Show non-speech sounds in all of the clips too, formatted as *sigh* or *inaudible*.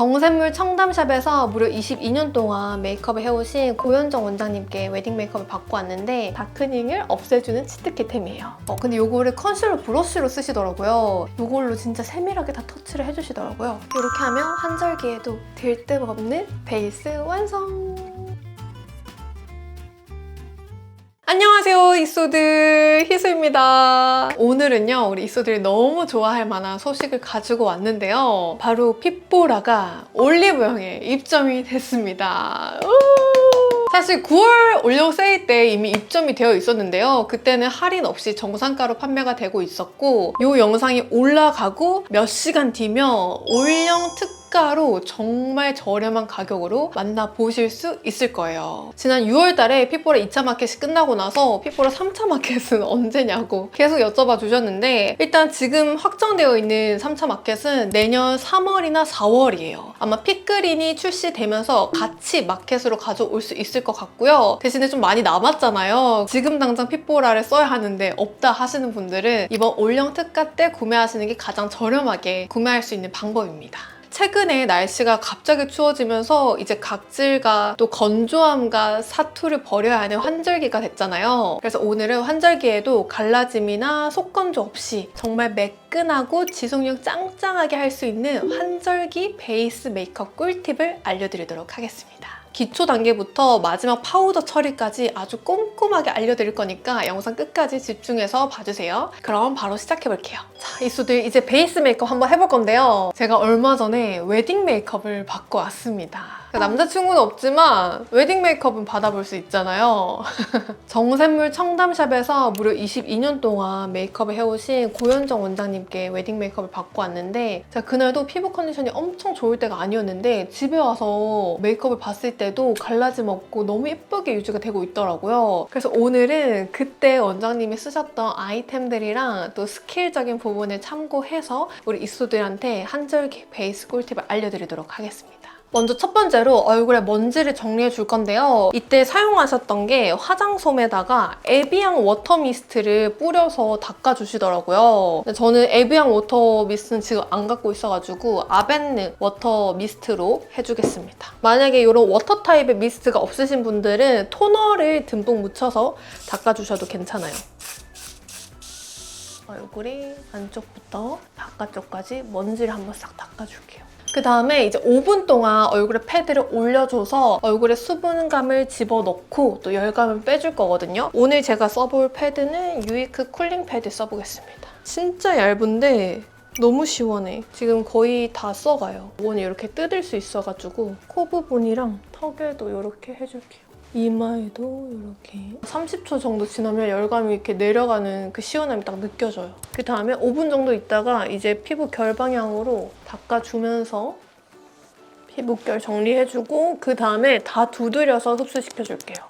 정샘물 청담샵에서 무려 22년 동안 메이크업을 해오신 고현정 원장님께 웨딩 메이크업을 받고 왔는데 다크닝을 없애주는 치트키템이에요. 어, 근데 요거를 컨실러 브러쉬로 쓰시더라고요. 요걸로 진짜 세밀하게 다 터치를 해주시더라고요. 이렇게 하면 한절기에도 들뜸 없는 베이스 완성! 안녕하세요 이소들. 희수입니다. 오늘은요 우리 이소들이 너무 좋아할 만한 소식을 가지고 왔는데요. 바로 핏보라가 올리브영에 입점이 됐습니다. 우! 사실 9월 올영 세일 때 이미 입점이 되어 있었는데요. 그때는 할인 없이 정상가로 판매가 되고 있었고 이 영상이 올라가고 몇 시간 뒤면 올영 특 특가로 정말 저렴한 가격으로 만나보실 수 있을 거예요. 지난 6월 달에 핏보라 2차 마켓이 끝나고 나서 핏보라 3차 마켓은 *laughs* 언제냐고 계속 여쭤봐 주셨는데 일단 지금 확정되어 있는 3차 마켓은 내년 3월이나 4월이에요. 아마 핏그린이 출시되면서 같이 마켓으로 가져올 수 있을 것 같고요. 대신에 좀 많이 남았잖아요. 지금 당장 핏보라를 써야 하는데 없다 하시는 분들은 이번 올영 특가 때 구매하시는 게 가장 저렴하게 구매할 수 있는 방법입니다. 최근에 날씨가 갑자기 추워지면서 이제 각질과 또 건조함과 사투를 버려야 하는 환절기가 됐잖아요. 그래서 오늘은 환절기에도 갈라짐이나 속건조 없이 정말 매끈하고 지속력 짱짱하게 할 수 있는 환절기 베이스 메이크업 꿀팁을 알려드리도록 하겠습니다. 기초 단계부터 마지막 파우더 처리까지 아주 꼼꼼하게 알려드릴 거니까 영상 끝까지 집중해서 봐주세요. 그럼 바로 시작해볼게요. 자, 이수들 이제 베이스 메이크업 한번 해볼 건데요. 제가 얼마 전에 웨딩 메이크업을 받고 왔습니다. 남자친구는 없지만 웨딩 메이크업은 받아볼 수 있잖아요. *laughs* 정샘물 청담샵에서 무려 22년 동안 메이크업을 해오신 고현정 원장님께 웨딩 메이크업을 받고 왔는데 제가 그날도 피부 컨디션이 엄청 좋을 때가 아니었는데 집에 와서 메이크업을 봤을 때도 갈라짐 없고 너무 예쁘게 유지가 되고 있더라고요. 그래서 오늘은 그때 원장님이 쓰셨던 아이템들이랑 또 스킬적인 부분을 참고해서 우리 이수들한테 한절기 베이스 꿀팁을 알려드리도록 하겠습니다. 먼저 첫 번째로 얼굴에 먼지를 정리해 줄 건데요. 이때 사용하셨던 게 화장솜에다가 에비앙 워터 미스트를 뿌려서 닦아주시더라고요. 저는 에비앙 워터 미스트는 지금 안 갖고 있어가지고 아벤느 워터 미스트로 해주겠습니다. 만약에 이런 워터 타입의 미스트가 없으신 분들은 토너를 듬뿍 묻혀서 닦아주셔도 괜찮아요. 얼굴이 안쪽부터 바깥쪽까지 먼지를 한번 싹 닦아줄게요. 그 다음에 이제 5분 동안 얼굴에 패드를 올려줘서 얼굴에 수분감을 집어넣고 또 열감을 빼줄 거거든요. 오늘 제가 써볼 패드는 유이크 쿨링 패드 써보겠습니다. 진짜 얇은데 너무 시원해. 지금 거의 다 써가요. 원이 이렇게 뜯을 수 있어가지고 코 부분이랑 턱에도 이렇게 해줄게요. 이마에도 이렇게 30초 정도 지나면 열감이 이렇게 내려가는 그 시원함이 딱 느껴져요. 그 다음에 5분 정도 있다가 이제 피부 결 방향으로 닦아주면서 피부결 정리해주고 그 다음에 다 두드려서 흡수시켜줄게요.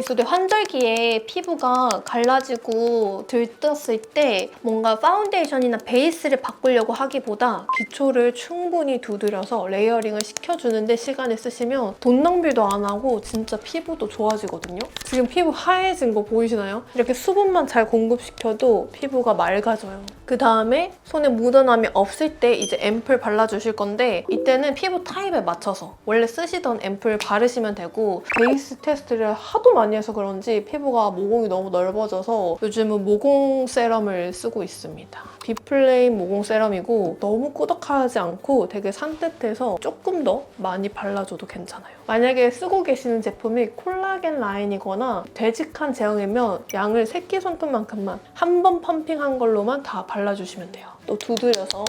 있어도 환절기에 피부가 갈라지고 들떴을 때 뭔가 파운데이션이나 베이스를 바꾸려고 하기보다 기초를 충분히 두드려서 레이어링을 시켜주는데 시간을 쓰시면 돈 낭비도 안 하고 진짜 피부도 좋아지거든요. 지금 피부 하얘진 거 보이시나요? 이렇게 수분만 잘 공급시켜도 피부가 맑아져요. 그 다음에 손에 묻어남이 없을 때 이제 앰플 발라주실 건데 이때는 피부 타입에 맞춰서 원래 쓰시던 앰플 바르시면 되고 베이스 테스트를 하도 많이 해서 그런지 피부가 모공이 너무 넓어져서 요즘은 모공 세럼을 쓰고 있습니다. 비플레임 모공 세럼이고 너무 꾸덕하지 않고 되게 산뜻해서 조금 더 많이 발라줘도 괜찮아요. 만약에 쓰고 계시는 제품이 콜라겐 라인이거나 되직한 제형이면 양을 새끼손톱만큼만 한 번 펌핑한 걸로만 다 발라주 시면 돼요. 또 두드려서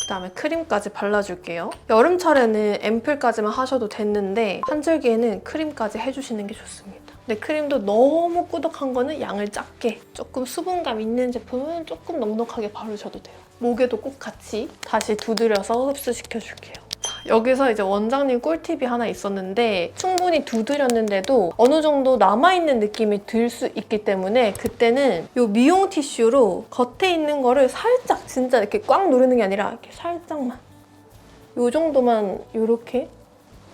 그다음에 크림까지 발라줄게요. 여름철에는 앰플까지만 하셔도 됐는데 한절기에는 크림까지 해주시는 게 좋습니다. 근데 크림도 너무 꾸덕한 거는 양을 작게 조금 수분감 있는 제품은 조금 넉넉하게 바르셔도 돼요. 목에도 꼭 같이 다시 두드려서 흡수시켜줄게요. 자, 여기서 이제 원장님 꿀팁이 하나 있었는데 충분히 두드렸는데도 어느 정도 남아있는 느낌이 들 수 있기 때문에 그때는 이 미용 티슈로 겉에 있는 거를 살짝 진짜 이렇게 꽉 누르는 게 아니라 이렇게 살짝만 이 정도만 이렇게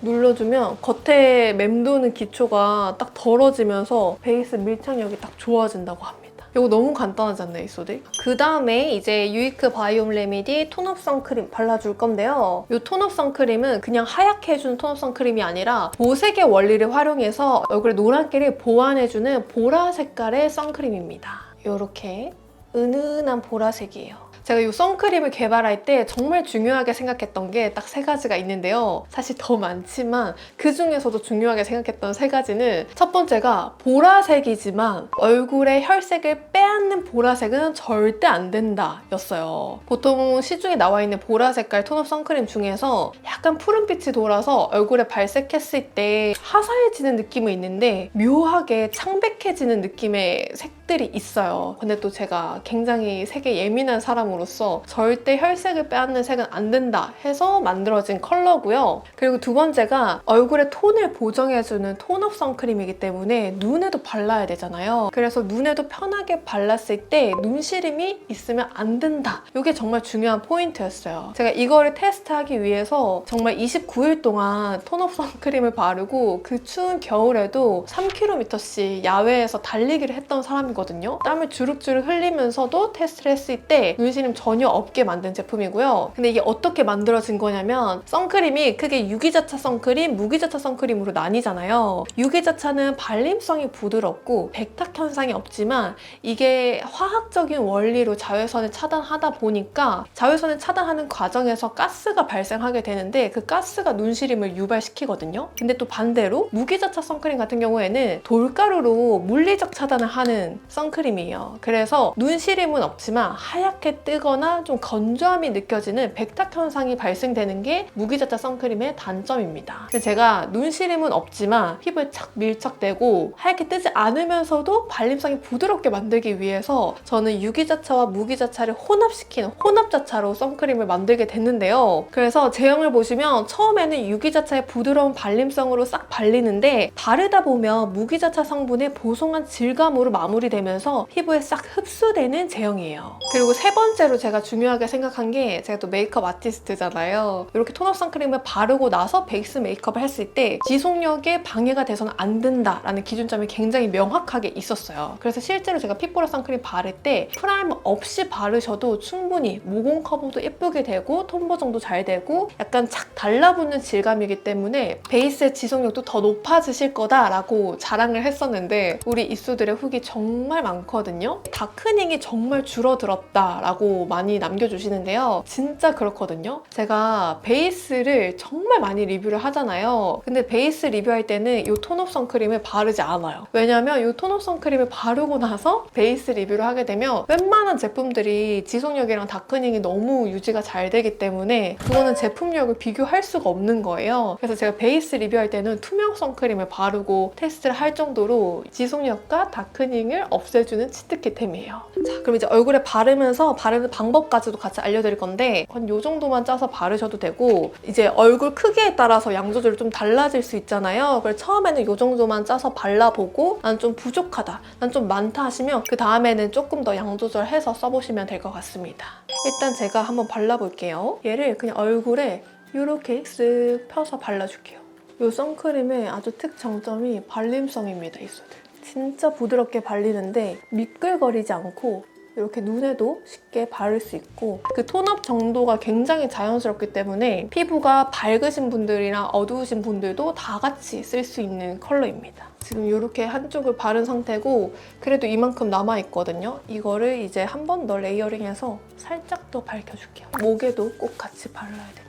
눌러주면 겉에 맴도는 기초가 딱 덜어지면서 베이스 밀착력이 딱 좋아진다고 합니다. 이거 너무 간단하지 않나요, 이소들? 그 다음에 이제 유이크 바이옴 레미디 톤업 선크림 발라줄 건데요. 이 톤업 선크림은 그냥 하얗게 해주는 톤업 선크림이 아니라 보색의 원리를 활용해서 얼굴의 노란기를 보완해주는 보라 색깔의 선크림입니다. 이렇게 은은한 보라색이에요. 제가 이 선크림을 개발할 때 정말 중요하게 생각했던 게 딱 세 가지가 있는데요. 사실 더 많지만 그 중에서도 중요하게 생각했던 세 가지는 첫 번째가 보라색이지만 얼굴의 혈색을 빼앗는 보라색은 절대 안 된다 였어요. 보통 시중에 나와 있는 보라 색깔 톤업 선크림 중에서 약간 푸른빛이 돌아서 얼굴에 발색했을 때 화사해지는 느낌은 있는데 묘하게 창백해지는 느낌의 색 들이 있어요. 근데 또 제가 굉장히 색에 예민한 사람으로서 절대 혈색을 빼앗는 색은 안 된다 해서 만들어진 컬러고요. 그리고 두 번째가 얼굴의 톤을 보정해주는 톤업 선크림이기 때문에 눈에도 발라야 되잖아요. 그래서 눈에도 편하게 발랐을 때 눈시림이 있으면 안 된다. 이게 정말 중요한 포인트였어요. 제가 이거를 테스트하기 위해서 정말 29일 동안 톤업 선크림을 바르고 그 추운 겨울에도 3km씩 야외에서 달리기를 했던 사람이거든요. 땀을 주룩주룩 흘리면서도 테스트를 했을 때 눈시림 전혀 없게 만든 제품이고요. 근데 이게 어떻게 만들어진 거냐면 선크림이 크게 유기자차 선크림, 무기자차 선크림으로 나뉘잖아요. 유기자차는 발림성이 부드럽고 백탁 현상이 없지만 이게 화학적인 원리로 자외선을 차단하다 보니까 자외선을 차단하는 과정에서 가스가 발생하게 되는데 그 가스가 눈시림을 유발시키거든요. 근데 또 반대로 무기자차 선크림 같은 경우에는 돌가루로 물리적 차단을 하는 선크림이에요. 그래서 눈시림은 없지만 하얗게 뜨거나 좀 건조함이 느껴지는 백탁 현상이 발생되는 게 무기자차 선크림의 단점입니다. 제가 눈시림은 없지만 피부에 착 밀착되고 하얗게 뜨지 않으면서도 발림성이 부드럽게 만들기 위해서 저는 유기자차와 무기자차를 혼합시키는 혼합자차로 선크림을 만들게 됐는데요. 그래서 제형을 보시면 처음에는 유기자차의 부드러운 발림성으로 싹 발리는데 바르다 보면 무기자차 성분의 보송한 질감으로 마무리되 면서 피부에 싹 흡수되는 제형이에요. 그리고 세 번째로 제가 중요하게 생각한 게 제가 또 메이크업 아티스트잖아요. 이렇게 톤업 선크림을 바르고 나서 베이스 메이크업을 했을 때 지속력에 방해가 돼서는 안 된다라는 기준점이 굉장히 명확하게 있었어요. 그래서 실제로 제가 핏보라 선크림 바를 때 프라이머 없이 바르셔도 충분히 모공 커버도 예쁘게 되고 톤 보정도 잘 되고 약간 착 달라붙는 질감이기 때문에 베이스의 지속력도 더 높아지실 거다라고 자랑을 했었는데 우리 입수들의 후기 정말 많거든요. 다크닝이 정말 줄어들었다라고 많이 남겨주시는데요. 진짜 그렇거든요. 제가 베이스를 정말 많이 리뷰를 하잖아요. 근데 베이스 리뷰할 때는 이 톤업 선크림을 바르지 않아요. 왜냐면 이 톤업 선크림을 바르고 나서 베이스 리뷰를 하게 되면 웬만한 제품들이 지속력이랑 다크닝이 너무 유지가 잘 되기 때문에 그거는 제품력을 비교할 수가 없는 거예요. 그래서 제가 베이스 리뷰할 때는 투명 선크림을 바르고 테스트를 할 정도로 지속력과 다크닝을 없애주는 치트키템이에요. 자, 그럼 이제 얼굴에 바르면서 바르는 방법까지도 같이 알려드릴 건데 한이 정도만 짜서 바르셔도 되고 이제 얼굴 크기에 따라서 양 조절이 좀 달라질 수 있잖아요. 그래서 처음에는 이 정도만 짜서 발라보고 난 좀 부족하다, 난 좀 많다 하시면 그 다음에는 조금 더 양 조절해서 써보시면 될 것 같습니다. 일단 제가 한번 발라볼게요. 얘를 그냥 얼굴에 이렇게 쓱 펴서 발라줄게요. 이 선크림의 아주 특장점이 발림성입니다, 이 소들. 진짜 부드럽게 발리는데 미끌거리지 않고 이렇게 눈에도 쉽게 바를 수 있고 그 톤업 정도가 굉장히 자연스럽기 때문에 피부가 밝으신 분들이랑 어두우신 분들도 다 같이 쓸 수 있는 컬러입니다. 지금 이렇게 한쪽을 바른 상태고 그래도 이만큼 남아있거든요. 이거를 이제 한 번 더 레이어링해서 살짝 더 밝혀줄게요. 목에도 꼭 같이 발라야 됩니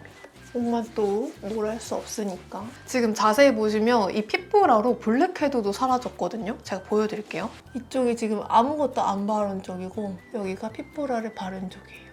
다. 정말 또 놀랄 수 없으니까. 지금 자세히 보시면 이 핏보라로 블랙 헤드도 사라졌거든요. 제가 보여드릴게요. 이쪽이 지금 아무것도 안 바른 쪽이고 여기가 핏보라를 바른 쪽이에요.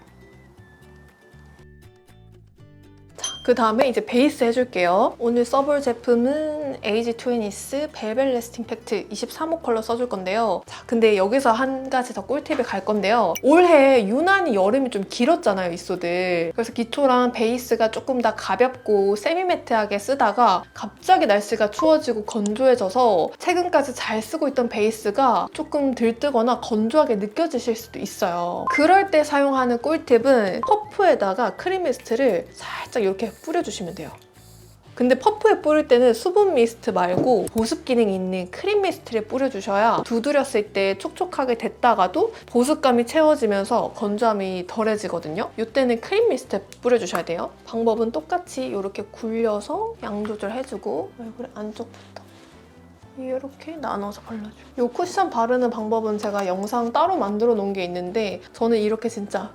그 다음에 이제 베이스 해줄게요. 오늘 써볼 제품은 에이지 트웬니스 벨벳 레스팅 팩트 23호 컬러 써줄 건데요. 자, 근데 여기서 한 가지 더 꿀팁을 갈 건데요. 올해 유난히 여름이 좀 길었잖아요, 이소들. 그래서 기초랑 베이스가 조금 더 가볍고 세미매트하게 쓰다가 갑자기 날씨가 추워지고 건조해져서 최근까지 잘 쓰고 있던 베이스가 조금 들뜨거나 건조하게 느껴지실 수도 있어요. 그럴 때 사용하는 꿀팁은 퍼프에다가 크림 미스트를 살짝 이렇게 뿌려주시면 돼요. 근데 퍼프에 뿌릴 때는 수분 미스트 말고 보습 기능이 있는 크림 미스트를 뿌려주셔야 두드렸을 때 촉촉하게 됐다가도 보습감이 채워지면서 건조함이 덜해지거든요. 이때는 크림 미스트 뿌려주셔야 돼요. 방법은 똑같이 이렇게 굴려서 양 조절해주고 얼굴 안쪽부터 이렇게 나눠서 발라줘요. 이 쿠션 바르는 방법은 제가 영상 따로 만들어 놓은 게 있는데 저는 이렇게 진짜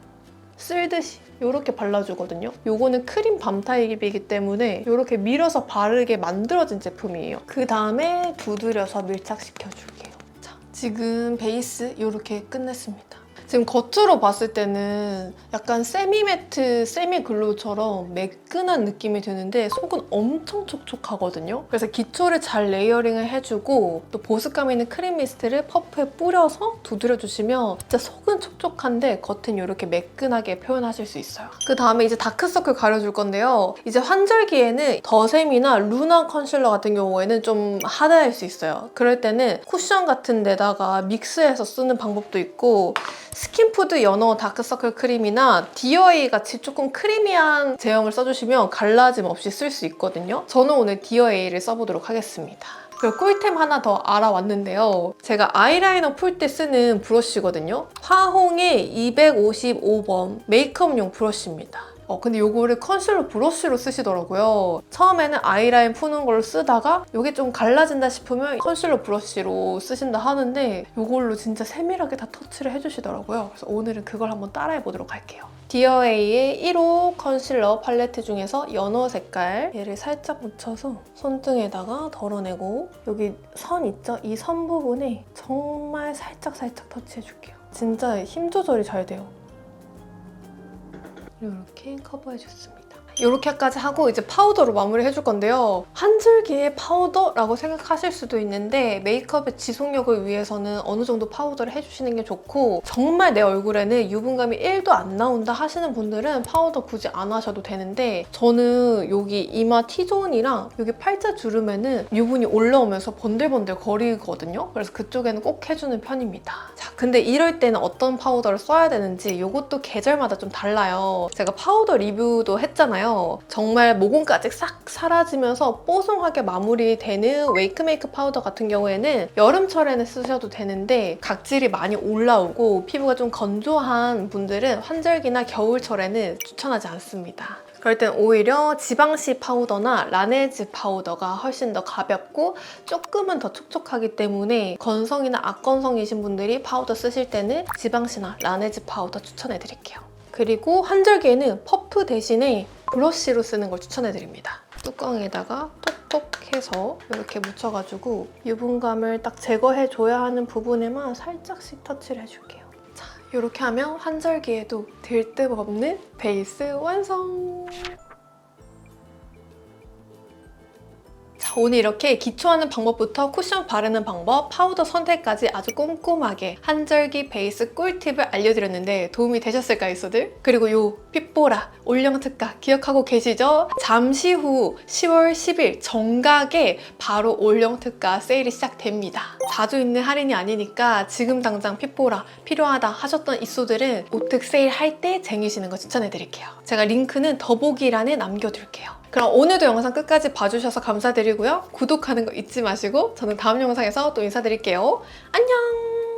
쓸듯이 이렇게 발라주거든요. 요거는 크림 밤 타입이기 때문에 이렇게 밀어서 바르게 만들어진 제품이에요. 그 다음에 두드려서 밀착시켜줄게요. 자, 지금 베이스 이렇게 끝냈습니다. 지금 겉으로 봤을 때는 약간 세미매트, 세미글로우처럼 매끈한 느낌이 드는데 속은 엄청 촉촉하거든요. 그래서 기초를 잘 레이어링을 해주고 또 보습감 있는 크림 미스트를 퍼프에 뿌려서 두드려주시면 진짜 속은 촉촉한데 겉은 이렇게 매끈하게 표현하실 수 있어요. 그 다음에 이제 다크서클 가려줄 건데요. 이제 환절기에는 더샘이나 루나 컨실러 같은 경우에는 좀 하드할 수 있어요. 그럴 때는 쿠션 같은 데다가 믹스해서 쓰는 방법도 있고 스킨푸드 연어 다크서클 크림이나 디어에이 같이 조금 크리미한 제형을 써주시면 갈라짐 없이 쓸 수 있거든요. 저는 오늘 디어에이를 써보도록 하겠습니다. 그리고 꿀템 하나 더 알아왔는데요. 제가 아이라이너 풀 때 쓰는 브러쉬거든요. 화홍의 255번 메이크업용 브러쉬입니다. 어, 근데 요거를 컨실러 브러쉬로 쓰시더라고요. 처음에는 아이라인 푸는 걸 쓰다가 이게 좀 갈라진다 싶으면 컨실러 브러쉬로 쓰신다 하는데 요걸로 진짜 세밀하게 다 터치를 해주시더라고요. 그래서 오늘은 그걸 한번 따라해보도록 할게요. 디어에이의 1호 컨실러 팔레트 중에서 연어 색깔 얘를 살짝 묻혀서 손등에다가 덜어내고 여기 선 있죠? 이 선 부분에 정말 살짝 살짝 터치해줄게요. 진짜 힘 조절이 잘 돼요. 이렇게 커버해 줬습니다. 이렇게까지 하고 이제 파우더로 마무리 해줄 건데요. 한 줄기의 파우더라고 생각하실 수도 있는데 메이크업의 지속력을 위해서는 어느 정도 파우더를 해주시는 게 좋고 정말 내 얼굴에는 유분감이 1도 안 나온다 하시는 분들은 파우더 굳이 안 하셔도 되는데 저는 여기 이마 T존이랑 여기 팔자 주름에는 유분이 올라오면서 번들번들 거리거든요. 그래서 그쪽에는 꼭 해주는 편입니다. 자, 근데 이럴 때는 어떤 파우더를 써야 되는지 이것도 계절마다 좀 달라요. 제가 파우더 리뷰도 했잖아요. 정말 모공까지 싹 사라지면서 뽀송하게 마무리되는 웨이크 메이크 파우더 같은 경우에는 여름철에는 쓰셔도 되는데 각질이 많이 올라오고 피부가 좀 건조한 분들은 환절기나 겨울철에는 추천하지 않습니다. 그럴 땐 오히려 지방시 파우더나 라네즈 파우더가 훨씬 더 가볍고 조금은 더 촉촉하기 때문에 건성이나 악건성이신 분들이 파우더 쓰실 때는 지방시나 라네즈 파우더 추천해 드릴게요. 그리고 환절기에는 퍼프 대신에 브러쉬로 쓰는 걸 추천해 드립니다. 뚜껑에다가 톡톡 해서 이렇게 묻혀가지고 유분감을 딱 제거해 줘야 하는 부분에만 살짝씩 터치를 해줄게요. 자, 이렇게 하면 환절기에도 들뜸 없는 베이스 완성! 오늘 이렇게 기초하는 방법부터 쿠션 바르는 방법, 파우더 선택까지 아주 꼼꼼하게 한절기 베이스 꿀팁을 알려드렸는데 도움이 되셨을까요, 이소들? 그리고 요 핏보라 올영 특가 기억하고 계시죠? 잠시 후 10월 10일 정각에 바로 올영 특가 세일이 시작됩니다. 자주 있는 할인이 아니니까 지금 당장 핏보라 필요하다 하셨던 이소들은 오특 세일 할 때 쟁이시는 거 추천해드릴게요. 제가 링크는 더보기란에 남겨둘게요. 그럼 오늘도 영상 끝까지 봐주셔서 감사드리고요. 구독하는 거 잊지 마시고 저는 다음 영상에서 또 인사드릴게요. 안녕!